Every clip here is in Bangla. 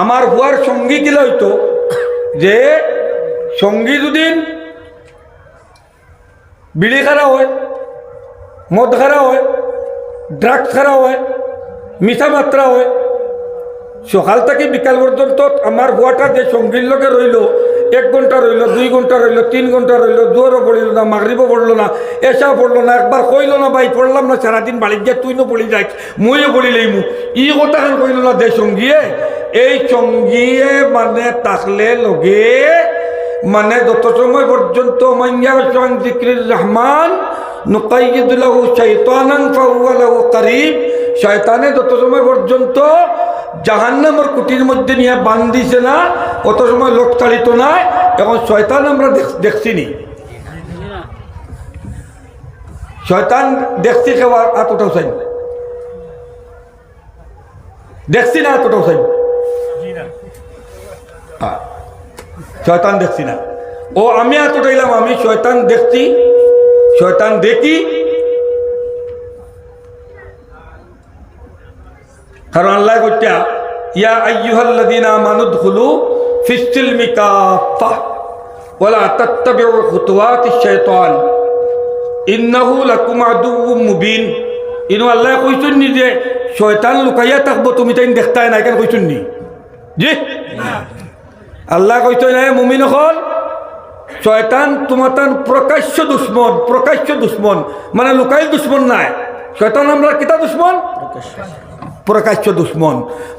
আমার হুয়ার সঙ্গী কি লইতো? যে সঙ্গী যদি বিড়ি খারা হয়, মদ খারা হয় ড্রাগস খারা হয় মিঠা মাত্রা হয়, সকাল থেকে বিকাল পর্যন্ত আমার হুয়াটা যে সঙ্গীর লোকে রইল এক ঘণ্টা রইল, দুই ঘণ্টা রইল, তিন ঘণ্টা রইল জোরও পড়িল না, মাগরিবও পড়ল না এসা পড়ল না, একবার কইল না ভাই, পড়লাম না, সারাদিন বাড়ির গিয়ে তুই নো পড়ি যাই মইও পড়িলেই মু ই কথা খান কইল না, দে সঙ্গীয়ে, এই সঙ্গীয়ে মানে তাকলে লগে মানে যত সময় পর্যন্ত মাইয়া রহমান শয়তানে যত সময় পর্যন্ত জাহান্নামের কুটির মধ্যে নিয়ে বান্ধিছে না অত সময় লোক চালিত না এখন শয়তান আমরা দেখ- দেখছি নি শয়তান দেখছি কেউ এতটাও চাই দেখছি না চাই হ্যাঁ। শয়তান দেখছি না। ও, আমি এতটাইলাম আমি শয়তান দেখছি, শয়তান দেখি। কারণ আল্লাহ কইতা ইয়া আইয়ুহাল্লাযীনা আমানুদখুলু ফিস-সিলমি কাফা ওয়ালা তাত্তাবিউ খুতুওয়াতিশ শাইতান। ইন্নাহু লাকুম আদুউম মুবিন। ইনো আল্লাহ কইছেন নি যে, শয়তান লুকাইয়া থাকব, তুমি তাই দেখতাই না কেন কইছেন আল্লাহ কইতো না মুমিন হল, শয়তান তোমাতান প্রকাশ্য দুশ্মন প্রকাশ্য দুশ্মন মানে লুকাই দুশ্মন নাই। শয়তান আমরা কিতা দুশ্মন? প্রকাশ্য দুশ্মন।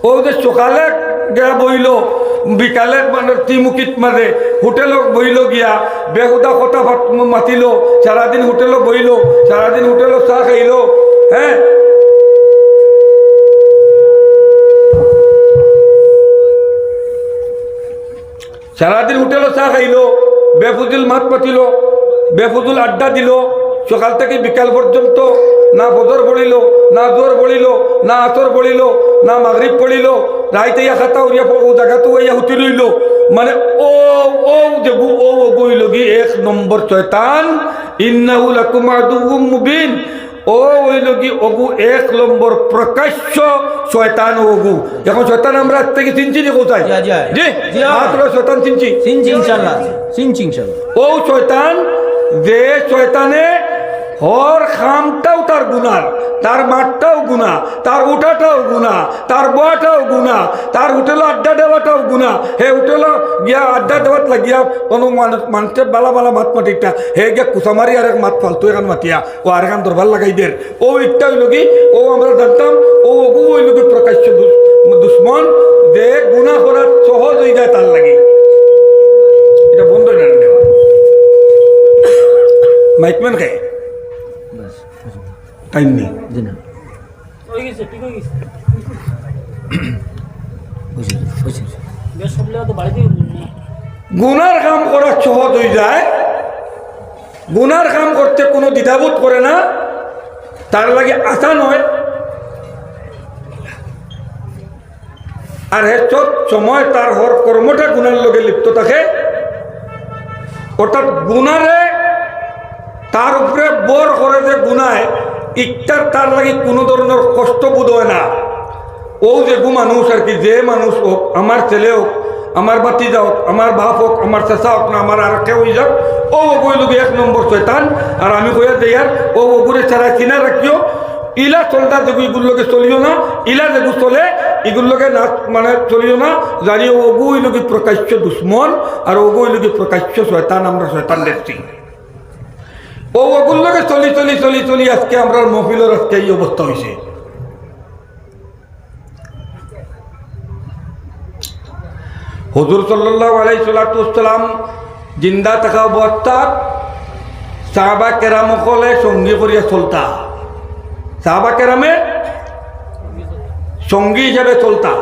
ও যে সকালে গিয়া বইল, বিকালে মানে ত্রিমুখীত মানে হোটেলত বইল গিয়া, বেহুদা কথা মাতিল, সারাদিন হোটেলত বইল, সারাদিন হোটেলত চাহ খাইল হ্যাঁ? সারাদিন হোটেলও চা খাইল, বেফুজুল মাত পাতিল বেফুজুল আড্ডা দিল সকাল থেকে বিকাল পর্যন্ত না বদর পড়িল না জোর পড়িল না আতর পড়িল না মাগরিব পড়িল রাইতে ইয়া খাতা উড়িয়া ও জায়গাতো ইয়া হুতি রইল। মানে ও ও যে গু- ও ও গইল গি এক নম্বর শয়তান। ইন্নাহু লাকুম আদুউম মুবিন। ও হইল কি অগু এক নম্বর প্রকাশ্য শয়তান ওগু এখন শয়তান আমরা থেকে চিনছি নি কোথায়? জি। মাত্র শয়তান চিনছি। সিনজি ইনশাল্লাহ সিনজি ইনশাল্লাহ ও শয়তান যে শয়তানে হর খামটাও তার গুনার তার মাঠটাও গুণা তার উঠাটাও গুণা তার বয়াটাও গুণা তার হোটেলে আড্ডা দেওয়াটাও গুণা হে হোটেলে গিয়া আড্ডা দেওয়াত লাগিয়া কোনো মানুষ মানুষের বালা বালা মাত মাটিটা হে গিয়া কুসামারি আর এক মাত ফালতু এখান মাতিয়া, ও আর এখান দরবার লাগাই দের। ও একটা হইল কি ও আমরা জানতাম, ও ওগু হইল কি প্রকাশ্য দুশ্মন, যে গুণা করার সহজ হয়ে যায় তার লাগে। এটা বন্ধ না, দেওয়া। মাইকম্যান খায়। টাইম নেই। জি না। গুনার কাম করা সহজ হয়ে যায়। গুনার কাম করতে কোনো দ্বিধাবোধ করে না। তার লাগে আশা নয়। আর হে সব সময় তার হর কর্মটা গুনার লগে লিপ্ত থাকে। অর্থাৎ গুনারে তার উপরে বর করে যে গুনায় ইটার তার লাগে কোনো ধরনের কষ্ট বোধ হয় না। ও যে গু মানুষ আর কি, যে মানুষ হোক, আমার ছেলে হোক, আমার বাতি হোক, আমার বাপ হোক, আমার চেঁচা হোক না, আমার আর কেউ যাক, ও ওগুই লোক এক নম্বর শয়তান। আর আমি কইয়া দেয়ার ও ওগুরে ছাড়া কিনা রাখিও। ইলা চলটা দেখো এগুলোকে চলিও না, ইলা যেগু চলে এগুলোকে না মানে চলিও না। জানি ওগুই লোক প্রকাশ্য দুশ্মন, আর ওগুই লোক প্রকাশ্য শয়তান, আমরা শয়তান দেখছি। ও ওগুলোকে চলি চলি চলি চলি, আজকে আমরা মহফিলের আজকে এই অবস্থা হয়েছে হজুর সাল্লাহ জিন্দা থাকা অবস্থাত সাহাবা কেরামকলে সঙ্গী করিয়া চলতা। সাহাবা কেরামে সঙ্গী হিসাবে চলতা।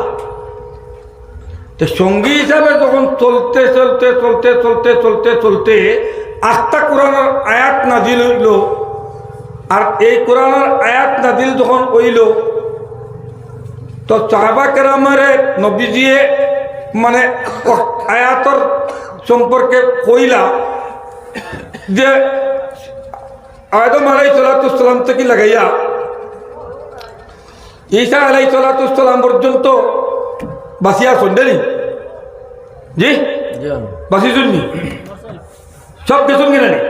তো সঙ্গী হিসাবে যখন চলতে চলতে চলতে চলতে চলতে চলতে আস্থা কোরআনের আয়াত নাজিল হইল আর এই কোরআনের আয়াত নাজিল যখন হইল তো চাহবা কেরামারে নবীজিয়ে মানে আয়াতর সম্পর্কে কইলা যে আদম আলাই সালাতাম থেকে লাগাইয়া ঈসা আলাই সালাতাম পর্যন্ত বাসিয়া সন্ধ্যেনি জি? বাসি শুননি সব কিছু কিনে নি।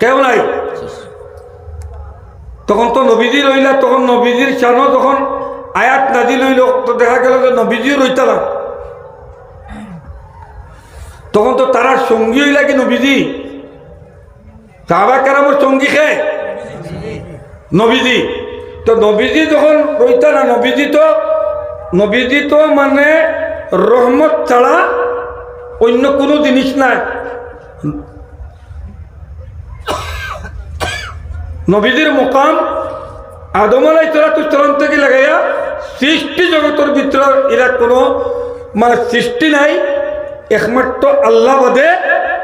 কেউ নাই। তখন তো নবীজি রইলা, তখন নবীজির চানো তখন আয়াত নাজি লইল তো দেখা গেল যে নবীজিও রইতা না। তখন তো তারার সঙ্গী হইলা কি নবীজি? সাহাবা কারামর সঙ্গী খে নবীজি। তো নবীজি যখন রইতা না, নবীজি তো নবীজি তো মানে রহমত ছাড়া অন্য কোনো জিনিস নাই। নবীজির মোকাম আদম আলাই চলাতুস্তলাম থেকে লাগাইয়া সৃষ্টি জগতের ভিতর এরা কোনো মানে সৃষ্টি নাই, একমাত্র আল্লাহ বাদে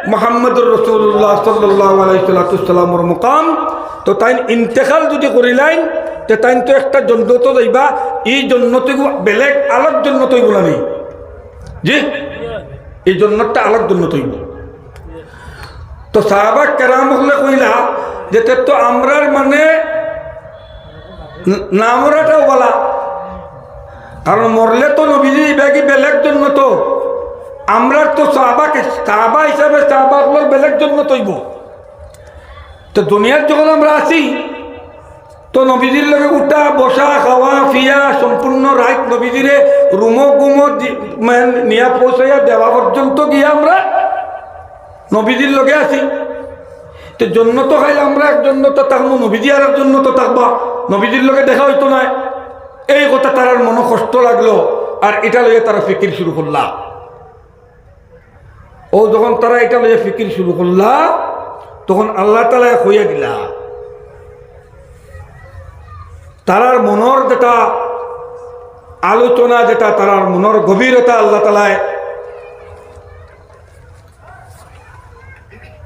মোহাম্মদুর রসুল্লাহ সাল্লাহ মোকাম। তো তাই ইন্তেকাল যদি করিলাইন তে তাই তো একটা জন্য তো যাইবা এই তো বেলেগ আলোক জন্য তৈব না নেই জি? এই জন্যটা আলোক জন্য তৈব তো সাহাবা কেরাম হলে কইলা যে তে আমরার মানে নামরাটাও বলা কারণ মরলে তো নবীজি ব্যাগি বেলেগ জন্য তো। আমরা তো সাহাবাকে সাহাবা হিসাবে সাহাবা বেলেগ জন্য তৈব। তো দুনিয়ার যখন আমরা আছি তো নবীজির লগে উঠা, বসা, খাওয়া, ফিয়া, সম্পূর্ণ রাত নবীজিরে রুমো গুমো মানে নিয়া পৌঁছাইয়া দেওয়া পর্যন্ত গিয়ে আমরা নবীজির লগে আছি তো জন্য তো খাইলে আমরা একজন তো থাকব নবীজি আর একজন তো থাকবা নবীজির লগে দেখা হইতো না এই কথা তার মনে কষ্ট লাগল। আর এটা লইয়া তারা ফিকির শুরু করলা। ও যখন তারা এটা লইয়া ফিকির শুরু করলা, তখন আল্লাহ তালা হইয়া দিলা। তারার মনের যেটা আলোচনা যেটা, তারার মনের গভীরতা আল্লাহ তালায়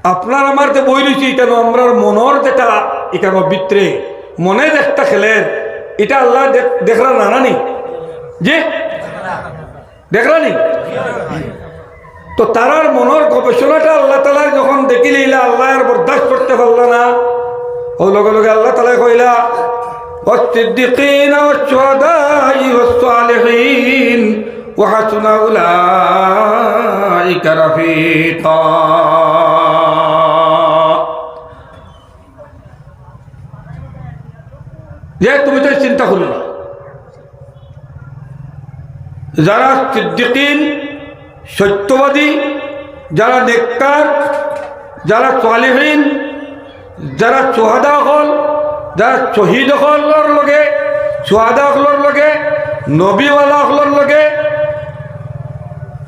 আপনার আমার যে বই রয়েছে কেন আমরা মনের যেটা এখানে ভিতরে মনে একটা খেলের এটা আল্লাহ দেখ- দেখলা না নানি যে দেখলানি তো তারার মনের গবেষণাটা আল্লাহ তালা যখন দেখিলিলা আল্লাহ আর বরদাস্ত করতে পারল না ও লগে লগে আল্লাহ তালা কইলা والصديقين والشهداء والصالحين وحسن أولئك رفيقا যে তুমি তো চিন্তা করো না। যারা সিদ্দিকিন, সত্যবাদী, যারা নেককার, যারা সালেহীন, যারা সোহাদা হল, যারা শহীদ হলর লগে, সোহাদা হলর লগে, নবীওয়ালা হলর লগে,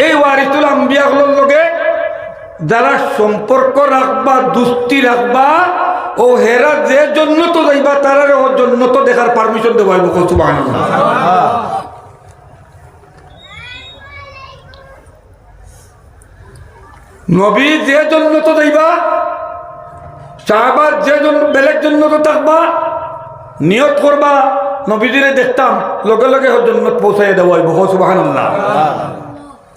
এই ওয়ারিতুল আম্বিয়া হলর লগে, যারা সম্পর্ক রাখবা, দুস্তি রাখবা ও হেরা যে জন্য তো যাইবা তারা ওর জন্য তো দেখার পারমিশন দেবো সুবাহ নবী যে জন্য তো যাইবা সাহাবাদ যে জন্য বেলেগ জন্য তো থাকবা, নিয়ত করবা, নবীজিরে দেখতাম, লগে লগে ওর জন্য পৌঁছাই দেবো সুবাহান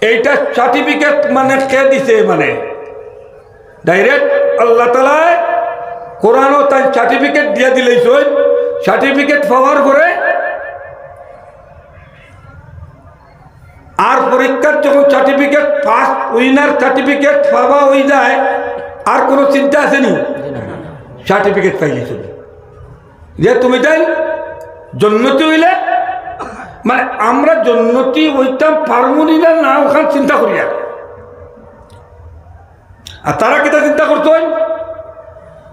এইটা সার্টিফিকেট মানে কে দিছে মানে? ডাইরেক্ট আল্লাহ তালায় কোরআনও তাই সার্টিফিকেট দিয়ে দিলেই সার্টিফিকেট পাওয়ার পরে আর পরীক্ষার যখন সার্টিফিকেট পাস উইনার সার্টিফিকেট পাওয়া হয়ে যায়, আর কোনো চিন্তা আসেনি সার্টিফিকেট পাই চলে। যে তুমি তাই জন্নতি হইলে মানে আমরা জন্নতি হইতাম পারমুনি না না ওখানে চিন্তা করি আর। তারা কেটা চিন্তা করতো?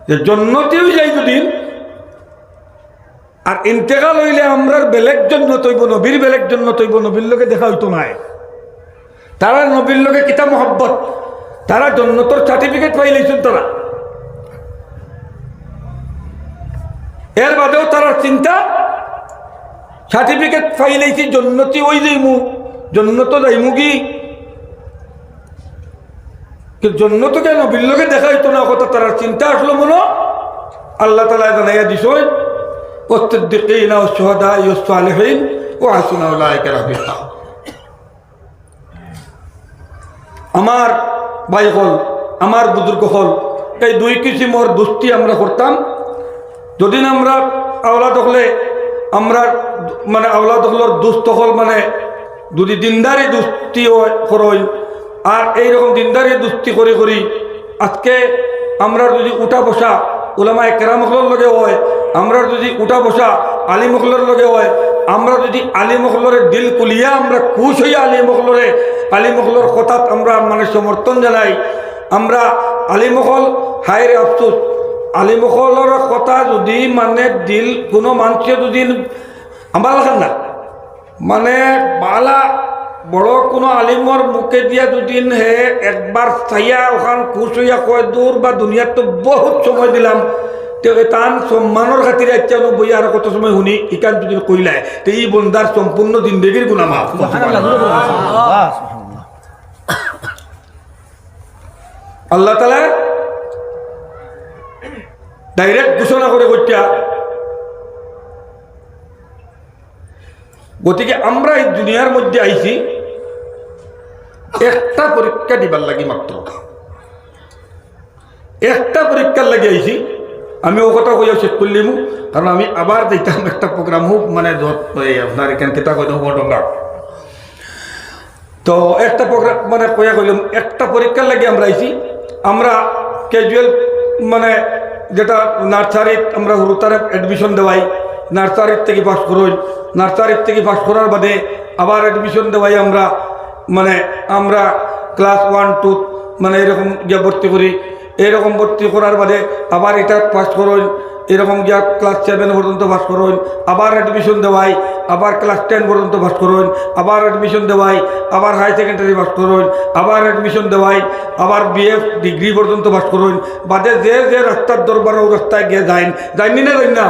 যে জন্নতি হয়ে যাই যদি, আর ইন্তেকাল হইলে আমরা বেলেগ জন্য তৈব নবীর বেলেগ জন্য তৈব নবীর লোকে দেখা হইতো নাই। তারা নবীর লোকে কিতা মহব্বত? তারা জন্নতর সার্টিফিকেট পাইলেছেন তারা। এর বাদেও তারা চিন্তা সার্টিফিকেট পাইলেছি জন্নতি ওই যাইমু, জন্নত যাইমু কি? কিন্তু জন্য তো কেন বিল্লকে দেখা হইতো না? কথা তার চিন্তা আসলো মনে? আল্লাহ তালা জানাইয়া দিস আমার ভাই হল, আমার বুজুর্গ হল, এই দুই কিসিমর দুষ্টি আমরা করতাম। যদি আমরা আওলাদ হলে, আমরা মানে আওলাদ হলর দুস্থ হল মানে যদি দিনদারি দুষ্টি হয় আর এইরকম দিনদারি দুষ্টি করে করি আজকে আমরা যদি উঠা বসা ওলামা কেরামকলের লগে হয় আমরা যদি উঠা বসা আলী মখলের লগে হয়, আমরা যদি আলী মখলরের দিল কুলিয়া আমরা খুশ হইয়া আলী মখলরে আলী মখলর কথাত আমরা মানে সমর্থন জানাই। আমরা আলী মখল হায়রে আফসোস আলী মখলর কথা যদি মানে দিল কোনো মানুষে যদি আমার না মানে বালা বড় কোনো আলিমর মুখে দিয়া দুদিন হে একবার চাইয়া ওখান খুশ হইয়া কয় দূর বা দুনিয়ার তো বহুত সময় দিলাম। তান সম্মানের খাতিরে আচ্ছা নো বই আর কত সময় শুনি ইকান যদি কইলায়। তো এই বন্দার সম্পূর্ণ জিন্দগির গুণা মাফ আল্লাহ তালা ডাইরেক্ট ঘোষণা করে কইটা গতিকে আমরা এই দুনিয়ার মধ্যে আইছি। একটা পরীক্ষা দিবার লাগি মাত্র। একটা পরীক্ষার লাগি আইছি। আমি ও কথা কইয়া শেষ করলিম কারণ আমি আবার দেখতাম একটা প্রোগ্রাম হোক মানে আপনার এখান কেতা কই ডঙ্গা তো একটা প্রোগ্রাম মানে কইয়া কইলাম, একটা পরীক্ষার লাগে আমরা আইছি। আমরা ক্যাজুয়াল মানে যেটা নার্সারিত আমরা হুরুতারে অ্যাডমিশন দেওয়াই নার্সারির থেকে পাস করই। নার্সারির থেকে পাস করার বাদে আবার অ্যাডমিশন দেওয়াই আমরা মানে আমরা ক্লাস ওয়ান টু মানে এরকম গিয়া ভর্তি করি। এরকম ভর্তি করার বাদে আবার এটা পাস করই এরকম গিয়া ক্লাস সেভেন পর্যন্ত পাস করুন আবার অ্যাডমিশন দেওয়াই, আবার ক্লাস টেন পর্যন্ত পাস করুন আবার অ্যাডমিশন দেওয়াই, আবার হাই সেকেন্ডারি পাস করুন আবার অ্যাডমিশন দেওয়াই, আবার বিএফ ডিগ্রি পর্যন্ত পাস করুন বাদে যে যে রাস্তার দরবার ও রাস্তায় গিয়ে যাইন, যাইনি না যাই না?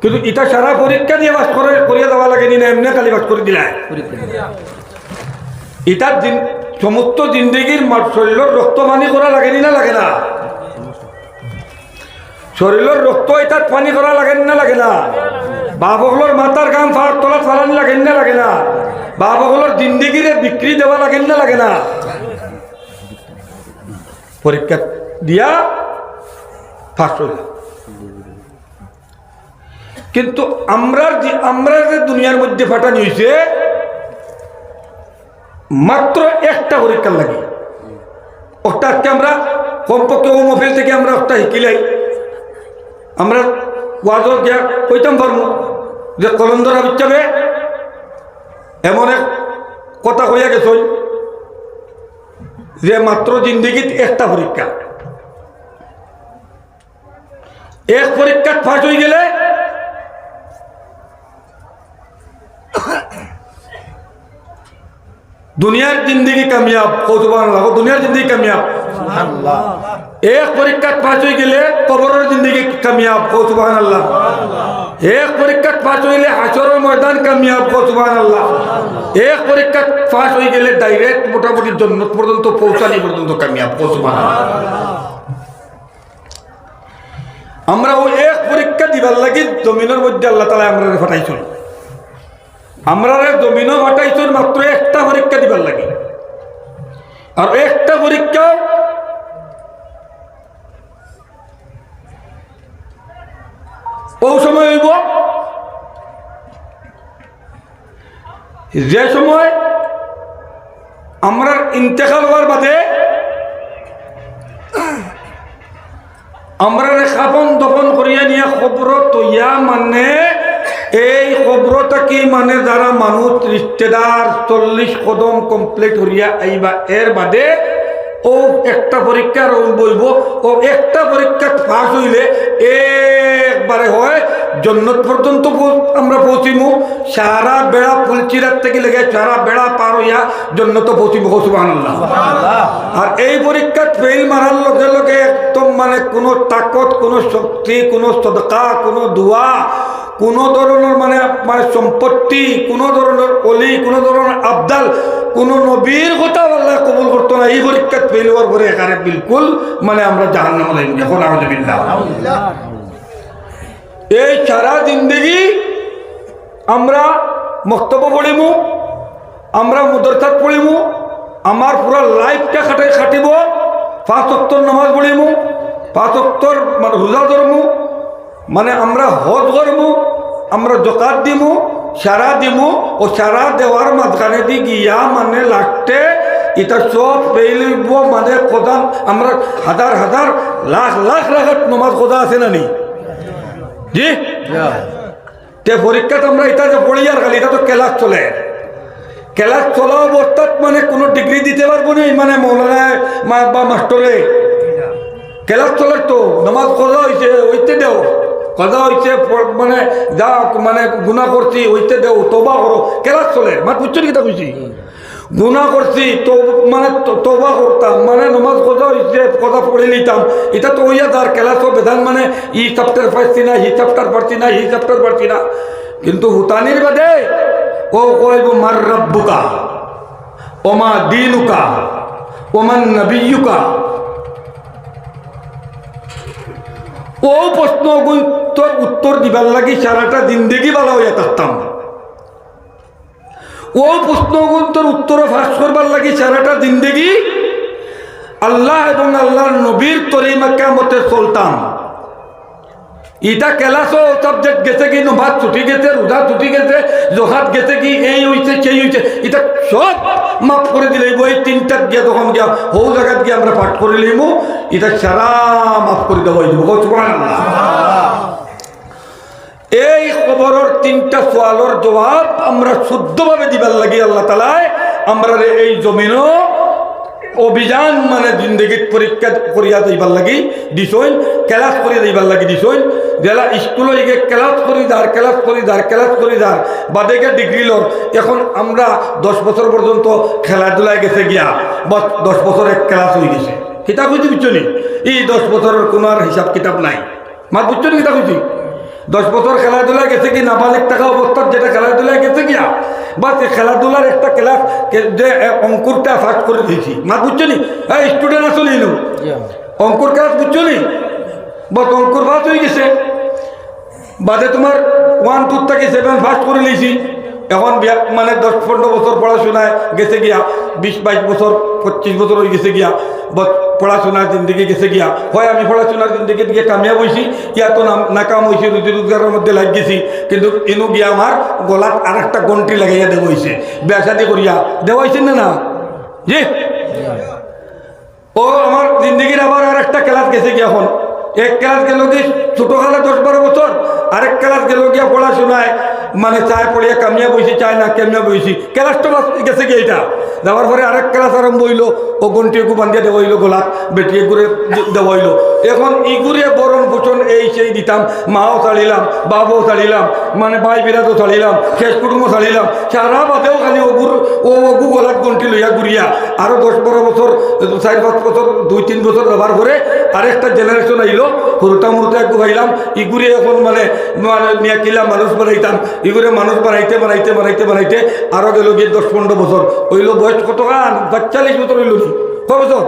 কিন্তু এটা সারা পরীক্ষা দিয়ে পাস করে, করিয়া দেওয়া লাগে নি এমনি খালি পাস করে দিলায়। পরীক্ষা দিন সমস্ত জিন্দগির শরীরের রক্ত পানি করা লাগেনি না লাগে না? শরীরের রক্ত এটাত পানি করা লাগেন না লাগে না? বাপসকলের মাথার গাম ফার তলাত ফালানি লাগেন না লাগে না? বাপসকলের জিন্দগিরে বিক্রি দেওয়া লাগেন না লাগে না? পরীক্ষা দিয়া ফার্স্ট কিন্তু আমরা আমরা যে দুনিয়ার মধ্যে ফাটানি হয়েছে মাত্র একটা পরীক্ষার লাগে। ওটা আজকে আমরা কমপক্ষে ও মোবাইল থেকে আমরা একটা শিকিলাই আমরা ওয়াজত গিয়া কইতাম পারব যে কলন্দরা বিচ্ছাবে এমন এক কথা কইয়া গেছই, যে মাত্র জিন্দগিত একটা পরীক্ষা। এক পরীক্ষাত ফাঁস হয়ে গেলে দুনিয়ার জিন্দগি কামিয়াব কৌতুবান লাগো দুনিয়ার জিন্দগি কামিয়াব। এক পরীক্ষাত পাস হয়ে গেলে কবরের জিন্দগি কামিয়াব কৌতুবান আল্লাহ। এক পরীক্ষাত পাস হইলে হাসরের ময়দান কামিয়াব কৌতুবান আল্লাহ। এক পরীক্ষাত পাস হয়ে গেলে ডাইরেক্ট মোটামুটি জন্নত পর্যন্ত পৌঁছানি পর্যন্ত কামিয়াব কৌতুবান আমরা ওই এক পরীক্ষা দিবার লাগি জমিনের মধ্যে আল্লাহ তালা আমরা ফাটাইছিল আমরা জমিনও ফাটাইছিল মাত্র একটা পরীক্ষা দিবার লাগে। আর একটা পরীক্ষা ও সময় হইব যে সময় আমরা ইন্তেকাল হওয়ার বাদে আমরা খাপন দপন করিয়া নিয়ে খবর তৈয়া মানে এই খবরটা কি মানে যারা মানুষ রিশ্তেদার চল্লিশ কদম কমপ্লিট হইয়া আইবা? এর বাদে ও একটা পরীক্ষার বলব ও একটা পরীক্ষা পাস হইলে একবারে হয় জন্নত পর্যন্ত আমরা পৌঁছিমু। সারা বেড়া ফুলচিরার থেকে লেগে সারা বেড়া পার হইয়া জন্নত পৌঁছিমু সুবাহ আর এই পরীক্ষা ফেল মারার লগে লগে একদম মানে কোনো তাকত কোনো শক্তি কোনো সদকা কোনো দোয়া কোনো ধরনের মানে মানে সম্পত্তি কোনো ধরনের অলি কোনো ধরনের আবদাল কোন নবীর কথা আল্লাহ কবুল করতো না। এই পরীক্ষাত ফেল হওয়ার পরে এখানে বিলকুল মানে আমরা জাহান নাম এখন আমাদের এই সারা জিন্দগি আমরা মক্তব্য পড়িমু, আমরা মুদরসাত পড়িমু, আমার পুরা লাইফটা খাটে খাটিব, পাঁচ অক্টর নামাজ পড়িমু, পাঁচ অক্টর মানে রোজা ধরমু মানে আমরা হজ করমু আমরা জকাত দিমু, সারা দিমু, ও সারা দেওয়ার মাঝখানে দি গিয়া মানে লাগতে এটা সব পেলিব মানে কোদান আমরা হাজার হাজার লাখ লাখ লাখ নমাজ খোদা আছে না নি? জি? তে পরীক্ষাত আমরা এটা যে পড়ি আর খালি এটা তো ক্লাস চলে। ক্লাস চলা অবস্থাত মানে কোনো ডিগ্রি দিতে পারব না মানে মৌলানায় মা- বা মাস্টরে ক্লাস চলে তো নামাজ কজা হয়েছে ওইতে দেও। কজা হয়েছে মানে যা মানে গুণা করছি ওইতে দেও তোবা করো, ক্লাস চলে। মাত বুঝছ কি কইছি? গুণা করছি তো মানে তো- তোবা করতাম মানে নমাজ কজা হয়েছে কথা পড়ে নিতাম। এটা তো ওইয়া তার ক্লাসও বেধান মানে ই চ্যাপ্টার পারছি না ই চ্যাপ্টার পারছি না ই চ্যাপ্টার পারছি না। কিন্তু হুতানির বাদে ও কইব, মার রব্বুকা, ওমা দিনুকা, ওমান নবিয়ুকা। ও প্রশ্ন তোর উত্তর দিবার লাগি, সারাটা জিন্দগি ভালো হইয়া থাকতাম। ও প্রশ্ন তোর উত্তর ফাঁস করবার লাগি সারাটা জিন্দগি। আল্লাহ এবং আল্লাহর নবীর তরিমাকা মতে চলতাম ইটা ক্লাসও সাবজেক্ট গেছে কি, নমাজ ছুটি গেছে, রোজা ছুটি গেছে, জহাত গেছে কি, এই হইছে, সেই হইছে। এটা সব মাফ করে দিলে এই তিনটাত গিয়া তখন গিয়া হৌ জায়গাত গিয়ে আমরা পাঠ করে লইব এটা সারা মাফ করে দেওয়া হইব এই খবরের তিনটা সোয়ালর জবাব আমরা শুদ্ধভাবে দিবার লাগি আল্লাহ তালায় আমরা এই জমিনও অভিযান মানে জিন্দগিত পরীক্ষা করিয়া দিবার লাগি, দিছইন, ক্লাস করিয়া দিবার লাগি, দিছইন। জেলা স্কুলে গিয়ে ক্লাস করি যার, ক্লাস করি যার, ক্লাস করি যার। বাদে গিয়ে ডিগ্রি লর। এখন আমরা দশ বছর পর্যন্ত খেলাধুলায় গেছে গিয়া বা দশ বছর এক ক্লাস হয়ে গেছে। কিতাব হইতে বুঝছ নি? এই দশ বছরের কোনো আর হিসাব কিতাব নাই। মা বুঝছ নি কিতাব হইছি দশ বছর খেলাধুলা গেছে কি নাবালিক টাকা অবস্থার যেটা খেলাধুলা গেছে গিয়া বা সে খেলাধুলার একটা ক্লাস যে অঙ্কুরটা ফার্স্ট করে দিয়েছি। মা বুঝছ নি? এই স্টুডেন্ট আসলে এলো অঙ্কুর ক্লাস বুঝছ নি? বস অঙ্কুর ফার্স্ট হয়ে গেছে। বাদে তোমার ওয়ান টু থেকে সেভেন ফার্স্ট করে নিয়েছি। এখন মানে দশ পনেরো বছর পড়াশোনায় গেছে গিয়া বিশ বাইশ বছর পঁচিশ বছর হয়ে গেছে গিয়া পড়াশোনার জিন্দগি গেছে গিয়া। হয় আমি পড়াশোনার জিন্দগি দিকে কামিয়াব হয়েছি ইয়া তো নাকাম হয়েছি রুজি রোজগারের মধ্যে লাগ গেছি। কিন্তু ইনু গিয়া আমার গলাত আর একটা গন্টি লাগাইয়া দেওয়া হয়েছে বেসাদি করিয়া, দেওয়া না না? জি? ও, আমার জিন্দগির আবার আর একটা ক্লাস গেছে কি এখন। এক ক্লাস গেল কি ছোটখালে দশ বারো বছর, আরেক ক্লাস গেল গিয়া পড়াশোনায়। মানে চায় পড়িয়া কামিয়া বইছি, চায় না কামিয়া বইছি? ক্লাসটা বাস গেছে কি এটা যাওয়ার পরে আরেক ক্লাস আরম্ভ হইল, ও গন্টি একু বান্ধিয়া দেওয়া হইল গোলাপ বেটি এগুরে দেওয়া হইল। এখন ইগুরে বরণ পোষণ এই সেই দিতাম, মাও চালিলাম, বাবাও চালিলাম মানে ভাই বিরাটও চালিলাম শেষ কুটুমও চালিলাম, সারা বাদেও খালি ওগুর ও ওগু গলাত গন্টি লইয়া ঘুরিয়া, আরও দশ বারো বছর, চার পাঁচ বছর, দুই তিন বছর ব্যবহার করে আরেকটা জেনারেশন আইলো হুরুটা মুরুটা একটু ভাইলাম ইগুরে এখন মানে মানে নিয়ে কিলা মানুষ বানাইতাম ইগুরে মানুষ বানাইতে বানাইতে বানাইতে বানাইতে আরও গেল গিয়ে দশ পনেরো বছর। হইল বয়স কত গান? পঁয়তাল্লিশ বছর হইল কয় বছর?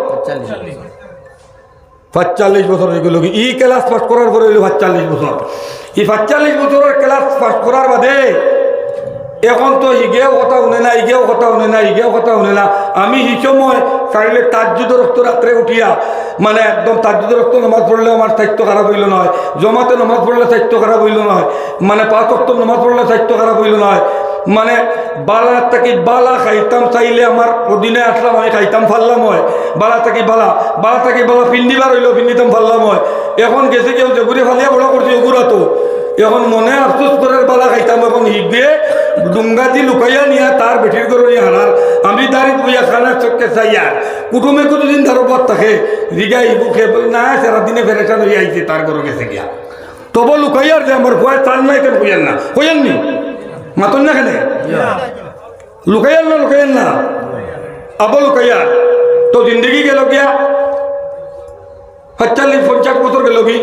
পাঁচচল্লিশ বছর। হয়ে গেল ই ক্লাস পাস করার পরে হইল পাঁচচল্লিশ বছর। এই পাঁচচল্লিশ বছরের ক্লাস পাস করার বাদে এখন তো ইগেও কথা শুনে না, ইগেও কথা শুনে না, ইগেও কথা শুনে না। আমি এই সময় চাইলে তাজ্জুদ রক্ত রাত্রে উঠিয়া মানে একদম তাজ্জুদ রক্ত নামাজ পড়লে আমার স্বাস্থ্য খারাপ হইল নয়, জমাতে নামাজ পড়লে স্বাস্থ্য খারাপ হইল নয় মানে পাঁচ অক্ট নামাজ পড়লে স্বাস্থ্য খারাপ হইল নয় মানে বালা থাকি বালা খাইতাম চাইলে আমার অধীনে আসলাম, আমি খাইতাম ফাললাম হয়, বালা থাকি বালা বালা থাকি বালা পিন্দিবার হইলেও পিন্দিতাম ফাললাম হয়। এখন গেছে কেউ যেগুড়ি ফালিয়া বড় করছে ওগুরা তো। এখন মনে আফসোস করার বালা খাইতাম এখন হিগে ডুঙ্গা দি লুকাইয়া নিয়া, তার বেটির করে নিয়ে হারার আমি দাঁড়িয়ে বইয়া খানার চক্কে চাইয়া কুটুমে কতদিন তার উপর থাকে? জিগাই বুকে না সারা দিনে ফেরেশান হয়ে আইছে তার ঘরে গেছে গিয়া। তবু লুকাইয়ার যে আমার ভয় তার নাই কেন কইয়ান না। কইয়ান নি? মাতন না কেন? লুকাইয়ান না লুকাইয়ান না? আবো লুকাইয়ার তো জিন্দগি গেল গিয়া। সাতচল্লিশ পঞ্চাশ বছর গেল কি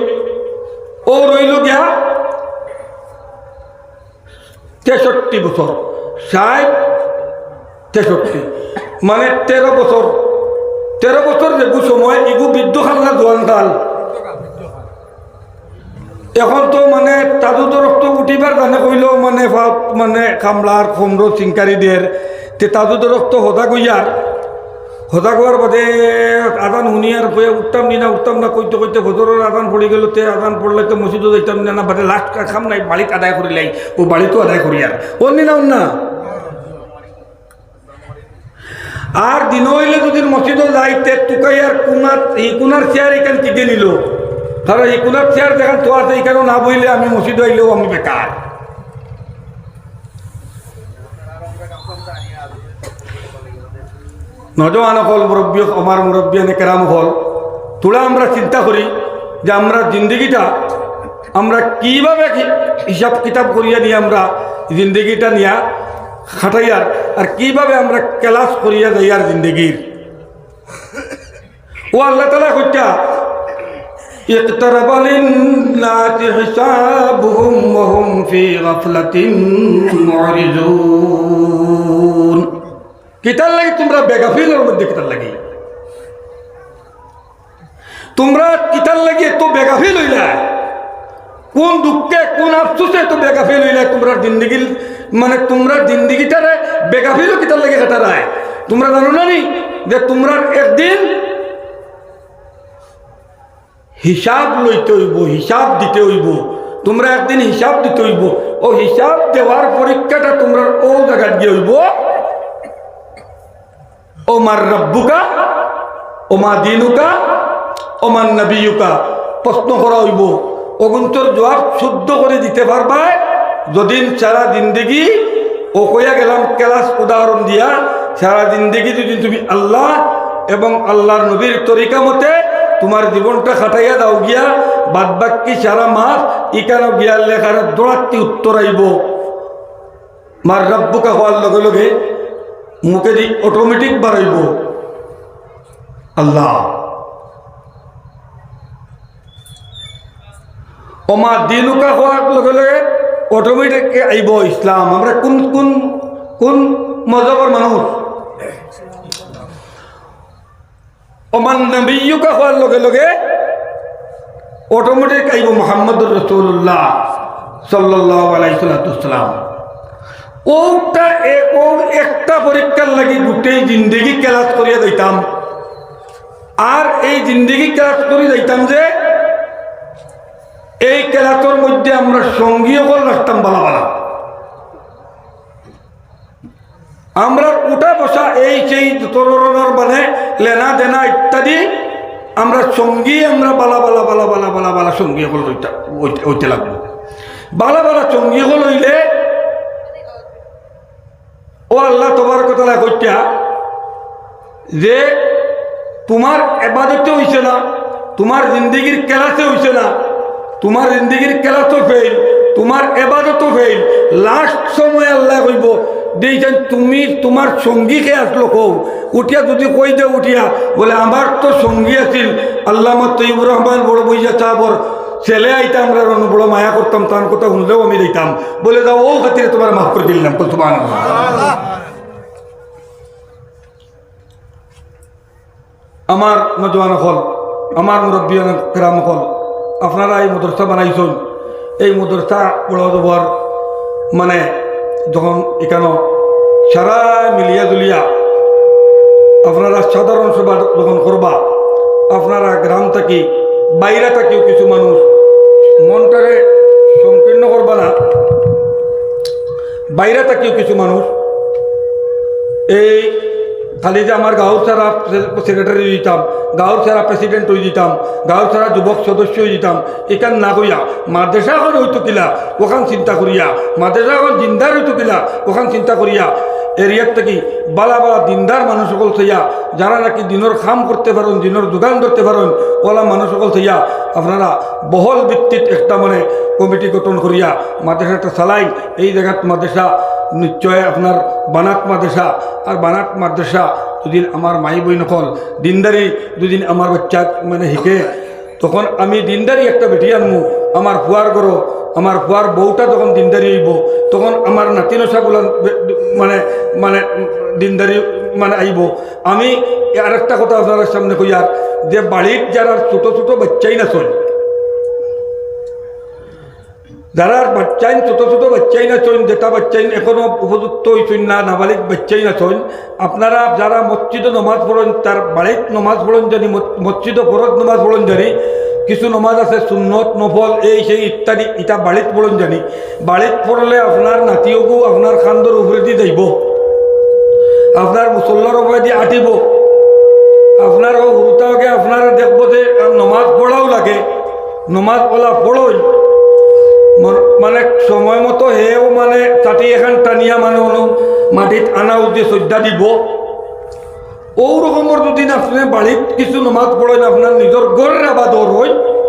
ও রইল গিয়া। তেষট্টি বছর, ষাট, তেষট্টি। মানে তেরো বছর। তেরো বছর যেগু সময় ইগু বৃদ্ধ না জোয়ান খাল এখন তো মানে তাজু দরক্ত উঠিবার জানে কইলেও মানে মানে কামলার খমর চিংকারি দের তে তাজু দরক্ত হতা কইয়ার হতা কোয়ার বাদে আদান শুনিয়ার পরে উঠতাম নি না উঠতাম না কইতে কইতে ভজরের আদান পড়ি গেল, তে আদান পড়লে তো মসজিদও যাইতাম না না বাদে লাস্ট খাম নাই বাড়িত আদায় করিলাই ও বাড়িতেও আদায় করি করিয়ার অন্য না না আর দিন হইলে যদি মসজিদও যাইতে তুকাইয়ার কুনার এই কুনার চেয়ার এখান থেকে নিল। কারণ এই কুনার চেয়ার যেখান তো আছে এখানেও না বইলে আমি মসজিদ হইলেও আমি বেকার নজওয়ান হল মুরব্বী আমার মুরব্বী কেরাম হল তোরা আমরা চিন্তা করি যে আমরা জিন্দগিটা আমরা কিভাবে কি- হিসাব কিতাব করিয়া নিয়ে আমরা জিন্দগিটা নিয়া খাটাইয়ার আর কিভাবে আমরা ক্লাস করিয়া যাইয়ার জিন্দগির ও আল্লাহ তালা কইটা اقترب للناس حسابهم وهم في غفلة معرضون কিতার লাগি, তোমরা বেগাফিলের মধ্যে কিতার লাগি তোমরা কিতার লাগি এত বেগাফিল হইলা। কোন দুঃখে, কোন আফসোসে এত বেগাফিল হইলা, তোমরা জিন্দগি মানে তোমরা জিন্দগিটারে বেগাফিলও কিতার লাগে কাটারায় তোমরা জানো না নি যে তোমরা একদিন হিসাব লইতে হইব, হিসাব দিতে হইব। তোমরা একদিন হিসাব দিতে হইব। ও হিসাব দেওয়ার পরীক্ষাটা তোমরা ও জায়গায় গিয়ে হইব। ও মার রব্বুকা ও মা দিনুকা ও মার নবীকা প্রশ্ন করা হইব, অগুন্তর জবাব শুদ্ধ করে দিতে পারবা? যদি সারা জিন্দগি, ও কইয়া গেলাম ক্লাস উদাহরণ দিয়া, সারা জিন্দগি যদি তুমি আল্লাহ এবং আল্লাহর নবীর তরিকা মতে তোমার জীবনটা খাটাইয়া দাও গিয়া বাদ বাক্যি সারা মাস ইকানো গিয়ার লেখার দৌড়াত্তি উত্তর আইব। মার রব্বুকা হওয়ার লগে লগে মুখে দি অটোমেটিক বাড়াইব। আল্লাহ। ওমা দিনুকা হওয়ার লগে লগে অটোমেটিক আইব ইসলাম। আমরা কোন কোন কোন মজহবের মানুষ? ওমান নবীকা হওয়ার লগে লগে অটোমেটিক আইব মোহাম্মদুর রসুল্লাহ সাল্লাহ আলাইসালাম ওটা ও একটা পরীক্ষার লাগি গোটেই জিন্দগি ক্লাস করিয়া দিতাম আর এই জিন্দগি ক্লাস করে যাইতাম যে, এই ক্লাসের মধ্যে আমরা সঙ্গী সকল রাখতাম বালা বালা আমরা উঠা বসা এই সেই মানে লেনা দেনা ইত্যাদি আমরা সঙ্গী আমরা বালা বালা বালা বালা বালা বালা সঙ্গী হইতে লাগবো। বালা বালা সঙ্গী হইলে ও আল্লাহ তোমার কথা কইটা যে তোমার এবাদতে হইছে না, তোমার জিন্দগির কেলাসে হইছে না, তোমার জিন্দগির কেলাসও ফেল তোমার এবাদতও ফেল লাস্ট সময় আল্লাহ কইব দিয়েছেন তুমি তোমার সঙ্গী কে আসলো কৌ উঠিয়া যদি কই দে উঠিয়া, বলে, আমার তো সঙ্গী আছিল আল্লাহ তৈবুর রহমান বড় বইয়া চাবর ছেলে আইতা আমরা রণ বড় মায়া করতাম তার কথা শুনলেও আমি দিতাম বলে যাও ও খাতিরে তোমার মাফ করে দিলাম তোমার আমার নজওয়ান হল, আমার মুরব্বী কেরাম হল। আপনারা এই মদরসা বানাইছেন। এই মদরসা বড় জবর মানে যখন এখানে সারা মিলিয়া জুলিয়া আপনারা সাধারণ সভা যখন করবা, আপনারা গ্রাম থাকি, বাইরে থাকিও কিছু মানুষ মনটারে সংকীর্ণ করবা না। বাইরে থাকিও কিছু মানুষ। এই খালি যে আমার গাঁৱৰ ছাড়া সেক্রেটারি দিতাম গাঁৱৰ ছাড়া প্রেসিডেন্ট হয়ে দিতাম গাঁৱৰ ছাড়া যুবক সদস্য হয়ে দিতাম এখান না কইয়া মাদ্রাসা এখন হইতো কিলা, ওখান চিন্তা করিয়া, মাদ্রাসা এখন দিনদার হইতো কিলা, ওখান চিন্তা করিয়া। এরিয়ার থেকে বালা বালা দিনদার মানুষ সকল চাইয়া যারা নাকি দিনের খাম করতে পারেন দিনের যোগান ধরতে পারেন ওলা মানুষ সকল চাইয়া আপনারা বহল ভিত্তিত একটা মানে কমিটি গঠন করিয়া মাদ্রাসাটা চালাই। এই জায়গাত মাদ্রাসা, নিশ্চয় আপনার বানাত মাদ্রাসা। আর বানাত মাদ্রাসা দুদিন আমার মাই বই নকল, দিনদারি দুদিন আমার বাচ্চা মানে শিখে তখন আমি দিনদারি একটা বেটি আনমু, আমার ফুয়ার করো আমার ফুয়ার বউটা যখন দিনদারি হইব, তখন আমার নাতি নশাগুলা মানে মানে দিনদারি মানে আইব। আমি আর একটা কথা আপনার সামনে কইয়ার, যে বাড়ির যারা ছোট ছোট বাচ্চাই না চল যারা বাচ্চাইন ছোট ছোট বাচ্চাই না চইন যেটা বাচ্চাইন, এখনও উপযুক্ত হইছেন না, নাবালিক বাচ্চাই না চইন আপনারা যারা মসজিদে নমাজ পড়েন, তার বাড়িত নমাজ পড়েন জানি মসজিদে ফরজ নমাজ পড়েন জানি, কিছু নমাজ আছে সুন্নত, নফল, এই সেই ইত্যাদি ইটা বাড়িত পড়েন জানি। বাড়িত পড়লে আপনার নাতিওগু, আপনার খান্দর উপরে দিয়ে যাইব। আপনার মুসল্লার উপরে দিয়ে আটিব। আপনার হুরুতাকে আপনারা দেখব যে নমাজ পড়াও লাগে। নমাজ পড়া পড়ই। মন- সময় মতো হেও মানে তাতে এখন টানিয়া মানে অনু মাটিত আনা উঠে শ্রদ্ধা দিব। ও রকমের যদি আপনি বাড়িত কিছু নমাজ পড়েন আপনার নিজের গড়ের আবাদর হয়।